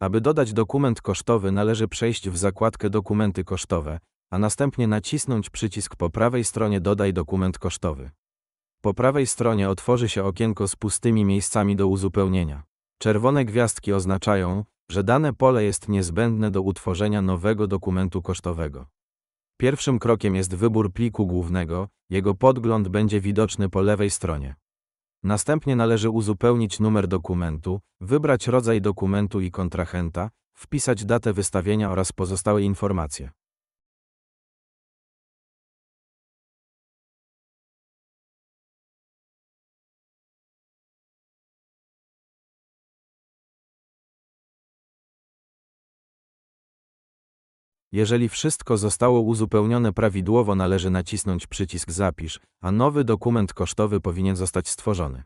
Aby dodać dokument kosztowy należy przejść w zakładkę Dokumenty kosztowe, a następnie nacisnąć przycisk po prawej stronie Dodaj dokument kosztowy. Po prawej stronie otworzy się okienko z pustymi miejscami do uzupełnienia. Czerwone gwiazdki oznaczają, że dane pole jest niezbędne do utworzenia nowego dokumentu kosztowego. Pierwszym krokiem jest wybór pliku głównego, jego podgląd będzie widoczny po lewej stronie. Następnie należy uzupełnić numer dokumentu, wybrać rodzaj dokumentu i kontrahenta, wpisać datę wystawienia oraz pozostałe informacje. Jeżeli wszystko zostało uzupełnione prawidłowo, należy nacisnąć przycisk Zapisz, a nowy dokument kosztowy powinien zostać stworzony.